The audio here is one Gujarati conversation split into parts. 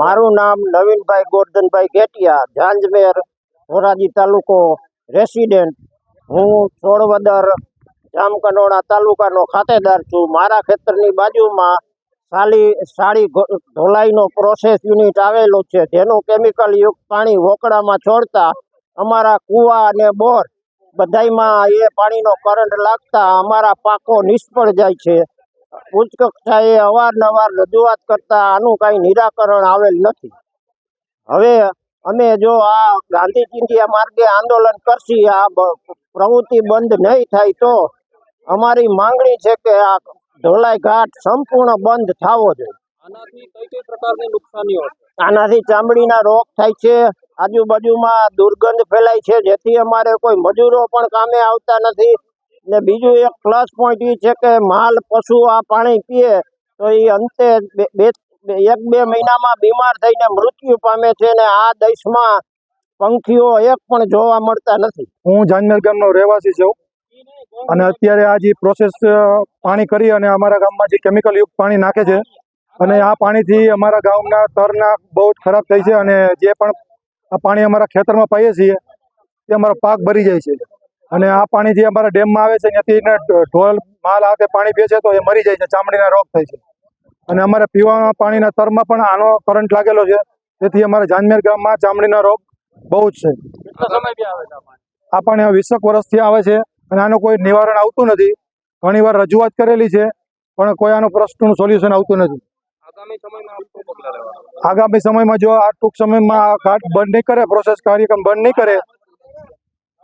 મારું નામ નવીનભાઈ ગોરધનભાઈ ગેટિયા, ઝાંઝમેર, ધોરાજી તાલુકો રેસિડેન્ટ. હું છોડવદર જામકંડોળા તાલુકાનો ખાતેદાર છું. મારા ખેતરની બાજુમાં સાલી, સાળી ધોલાઈનો પ્રોસેસ યુનિટ આવેલું છે. જેનું કેમિકલ યુક્ત પાણી વોકળામાં છોડતા અમારા કૂવા અને બોર બધાયમાં એ પાણીનો કરંટ લાગતા અમારા પાકો નિષ્ફળ જાય છે. ઉચ્ચ કક્ષાએ અવારનવાર રજૂઆત કરતા આનું કાંઈ નિરાકરણ આવેલ નથી. હવે અમે જો આ ગાંધી માર્ગે આંદોલન કરશી આ પ્રવૃત્તિ બંધ નહીં થાય તો અમારી માંગણી છે કે આ ધોલાઈ ઘાટ સંપૂર્ણ બંધ થવો જોઈએ. આનાથી ચામડીના રોગ થાય છે આજુબાજુમાં દુર્ગંધ ફેલાય છે જેથી અમારે કોઈ મજૂરો પણ કામે આવતા નથી. ને બીજું એક પ્લસ પોઈન્ટ એ છે કે માલ, પશુ આ પાણી પીએ, તો એ અંતે બે એક, બે મહિનામાં બીમાર થઈને મૃત્યુ પામે છે ને આ દેશમાં પંખીઓ એક પણ જોવા મળતા નથી. હું જાનમેર ગામનો રહેવાસી છું અને અત્યારે આ જે પ્રોસેસ પાણી કરી અને અમારા ગામમાં જે કેમિકલ યુક્ત પાણી નાખે છે અને આ પાણીથી અમારા ગામના તરના બહુ જ ખરાબ થાય છે અને જે પણ આ પાણી અમારા ખેતરમાં પાઈએ છીએ તે અમારો પાક ભરી જાય છે. અને આ પાણી જે અમારા ડેમમાં આવે છે ત્યાંથી એને ઢોલ માલ હાથે પાણી પીએ છે તો એ મરી જાય છે ચામડીના રોગ થાય છે. અને અમારે પીવાના પાણીના તરમાં પણ આનો કરંટ લાગેલો છે તેથી અમારા જાનમેર ગામમાં ચામડીના રોગ બહુ જ છે. આ પાણી? વીસેક વર્ષથી આવે છે અને આનું કોઈ નિવારણ આવતું નથી. ઘણીવાર રજૂઆત કરેલી છે પણ કોઈ આનું પ્રશ્નનું સોલ્યુશન આવતું નથી. આગામી સમયમાં જો આ ટૂંક સમયમાં આ ઘાટ બંધ નહીં કરે પ્રોસેસ કાર્યક્રમ બંધ નહીં કરે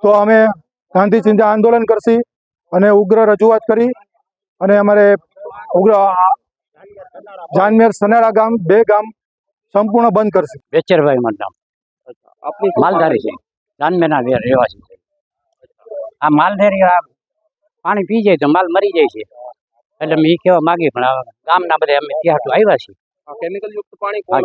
તો અમે ગાંધી ચિંતા આંદોલન કરશી અને ઉગ્ર રજૂઆત કરી અને અમારે ઉગ્ર જાનમેર સનાળા ગામ બે ગામ સંપૂર્ણ બંધ કરશે. વેચરભાઈ મારું નામ. માલધારી છે. જાનમેરના રહેવાસી છે. આ માલધારી આ પાણી પી જાય તો માલ મરી જાય છે. એટલે મેં એ કહેવા માગીએ પણ ગામના બધા અમે ત્યાં હાટુ આવ્યા છીએ. કેમિકલ યુક્ત પાણી કોણ